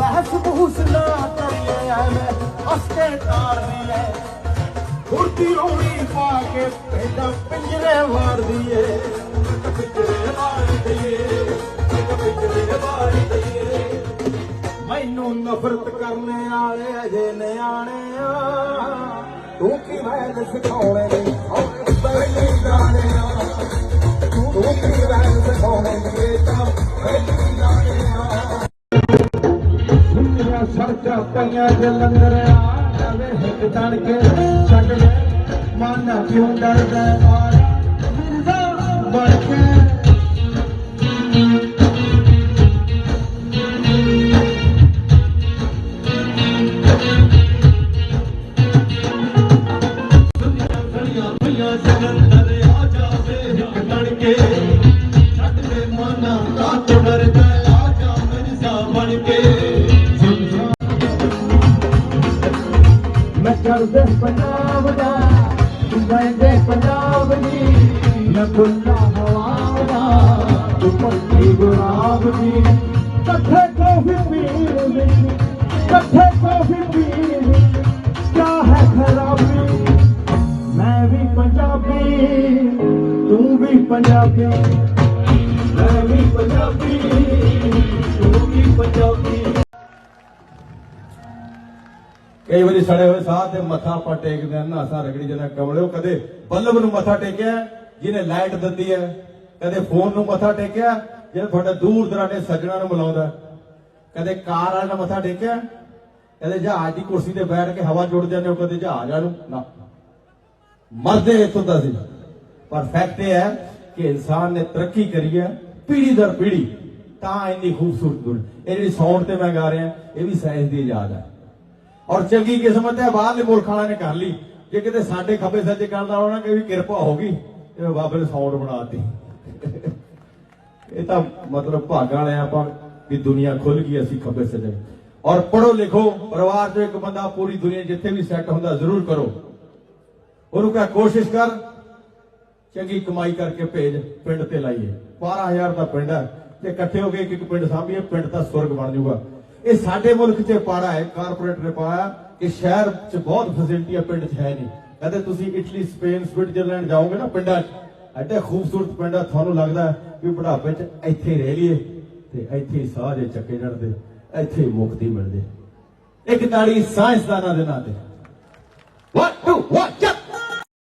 ਬਹਿਸ ਬਹੂਸ ਨਾ ਕਰੀਏ ਐਵੇਂ ਅਸਕੇ ਤਾਰਦੀ ਐ ਕੁਰਤੀ ਹੋਣੀ ਪਾ ਕੇ ਪਹਿਲਾਂ ਪਿੰਜਰੇ ਮਾਰਦੀ ਏ ਪਿੰਜਰੇ ਮਾਰਦੀ ਏ ਪਿੰਜਰੇ ਮਾਰਦੀ ਏ ਮੈਨੂੰ ਨਫ਼ਰਤ ਕਰਨੇ ਵਾਲੇ ਅਜੇ ਨਿਆਣੇ ਆ। ਤੂੰ ਕੀ ਸਿਖਾਉਣੇ ਪਈਆਂ ਜੇ ਲੰਗਰ ਆ ਜਾਵੇ ਹਿੱਕ ਤਣ ਕੇ ਛੱਡ ਲੈ। ਮਾਨਾ ਕਿਉਂ ਡਰਦਾ ਮਾਰਾ। ਮਿਰਜ਼ਾ ਬਣ ਕੇ ਸੜੀਆਂ ਪਈਆਂ ਜਲੰਧਰ ਆ ਜਾਵੇ ਹਿੱਕ ਤਣ ਕੇ ਛੱਡ ਦੇ ਮਾਨਾ ਕਾ ਤੋਂ ਡਰਦਾ ਆ ਜਾ ਮਿਰਜ਼ਾ ਬਣ ਕੇ ਮੈਂ ਕਰਦੇ ਪੰਜਾਬ ਦਾ, ਤੂੰ ਪੰਜਾਬ ਦੀ, ਮੈਂ ਹਵਾ ਦਾ, ਤੂੰ ਪੱਕੀ ਦੀ। ਇਕੱਠੇ ਕੌਫੀ ਪੀਣ ਵਿੱਚ ਇਕੱਠੇ ਕੌਫੀ ਪੀਣ ਵਿੱਚ ਕਿਆ ਹੈ ਖਰਾਬੀ? ਮੈਂ ਵੀ ਪੰਜਾਬੀ, ਤੂੰ ਵੀ ਪੰਜਾਬੀ। ਮੈਂ ਵੀ ਪੰਜਾਬੀ, ਤੂੰ ਵੀ ਪੰਜਾਬੀ। ਕਈ ਵਾਰੀ ਸੜੇ ਹੋਏ ਸਾਹ ਤੇ ਮੱਥਾ ਆਪਾਂ ਟੇਕਦੇ ਆ ਨਾਸਾ ਰਗੜੀ ਜਾਂਦਾ ਕਮਲਿਓ ਕਦੇ ਬੱਲਬ ਨੂੰ ਮੱਥਾ ਟੇਕਿਆ, ਜਿਹਨੇ ਲਾਈਟ ਦਿੱਤੀ ਹੈ, ਕਦੇ ਫੋਨ ਨੂੰ ਮੱਥਾ ਟੇਕਿਆ, ਜਿਹੜਾ ਤੁਹਾਡੇ ਦੂਰ ਦਰਾਡੇ ਸੱਜਣਾ ਨੂੰ ਮਿਲਾਉਂਦਾ ਕਦੇ ਕਾਰ ਵਾਲੇ ਨੂੰ ਮੱਥਾ ਟੇਕਿਆ, ਕਦੇ ਜਹਾਜ਼ ਦੀ ਕੁਰਸੀ ਤੇ ਬੈਠ ਕੇ ਹਵਾ ਜੁੜ ਜਾਂਦੇ ਹੋ, ਕਦੇ ਜਹਾਜ਼ ਵਾਲੇ ਨੂੰ, ਨਾ। ਮਰਦੇ ਇੱਥੋਂ ਦਾ ਸੀ ਪਰ ਫੈਕਟ ਇਹ ਹੈ ਕਿ ਇਨਸਾਨ ਨੇ ਤਰੱਕੀ ਕਰੀ ਹੈ ਪੀੜੀ ਦਰ ਪੀੜੀ ਤਾਂ ਇੰਨੀ ਖੂਬਸੂਰਤ ਦੁਨੀਆ। ਇਹ ਜਿਹੜੀ ਸਾਊਂਡ ਤੇ ਮੈਂ ਗਾ ਰਿਹਾ, ਇਹ ਵੀ ਸਾਇੰਸ ਦੀ ਇਜਾਦ ਹੈ। ਔਰ ਚੰਗੀ ਕਿਸਮਤ ਹੈ, ਬਾਹਰਲੇ ਮੁਲਕ ਵਾਲਿਆਂ ਨੇ ਕਰ ਲਈ। ਜੇ ਕਿਤੇ ਸਾਡੇ ਖੱਬੇ ਸੱਜੇ ਕਰਦਾ ਹੋਣਾ ਕਿ ਵੀ ਕਿਰਪਾ ਹੋ ਗਈ, ਤੇ ਬਾਬੇ ਨੇ ਸਾਊਂਡ ਬਣਾਤੀ ਇਹ ਤਾਂ ਮਤਲਬ ਭਾਗਾਂ ਵਾਲੇ ਆਪਾਂ ਵੀ ਦੁਨੀਆ ਖੁੱਲ ਗਈ ਅਸੀਂ ਖੱਬੇ ਸੱਜੇ। ਔਰ ਪੜੋ ਲਿਖੋ, ਪਰਿਵਾਰ ਚੋਂ ਇੱਕ ਬੰਦਾ ਪੂਰੀ ਦੁਨੀਆ ਜਿੱਥੇ ਵੀ ਸੈੱਟ ਹੁੰਦਾ ਜ਼ਰੂਰ ਕਰੋ। ਉਹਨੂੰ ਕਹ, ਕੋਸ਼ਿਸ਼ ਕਰ, ਚੰਗੀ ਕਮਾਈ ਕਰਕੇ ਭੇਜ, ਪਿੰਡ ਤੇ ਲਾਈਏ। 12000 ਦਾ ਪਿੰਡ ਹੈ, ਤੇ ਇਕੱਠੇ ਹੋ ਕੇ ਇੱਕ ਇੱਕ ਪਿੰਡ ਸਾਂਭੀਏ, ਪਿੰਡ ਤਾਂ ਸਵਰਗ ਬਣ ਜਾਊਗਾ। ਇਹ ਸਾਡੇ ਮੁਲਕ 'ਚ ਪਾੜਾ ਹੈ ਕਾਰਪੋਰੇਟ ਨੇ ਪਾਇਆ ਕਿ ਸ਼ਹਿਰ 'ਚ ਬਹੁਤ ਫੈਸਿਲਿਟੀਆਂ ਪਿੰਡ 'ਚ ਹੈ ਨਹੀਂ। ਕਹਿੰਦੇ ਤੁਸੀਂ ਇਟਲੀ ਸਪੇਨ ਸਵਿਟਜ਼ਰਲੈਂਡ ਜਾਓਗੇ ਨਾ ਪਿੰਡਾਂ 'ਚ, ਐਡੇ ਖੂਬਸੂਰਤ ਪਿੰਡ ਆ ਤੁਹਾਨੂੰ ਲੱਗਦਾ ਹੈ ਵੀ ਬੁਢਾਪੇ 'ਚ ਇੱਥੇ ਰਹਿ ਲਈਏ ਤੇ ਇੱਥੇ ਹੀ ਸਾਹ ਜੇ ਚੱਕੇ ਚੜਦੇ ਇੱਥੇ ਮੁਕਤੀ ਮਿਲਦੇ। ਇੱਕ ਤਾੜੀ ਸਾਇੰਸਦਾਨਾਂ ਦੇ ਨਾਂ ਤੇ। 1 2 1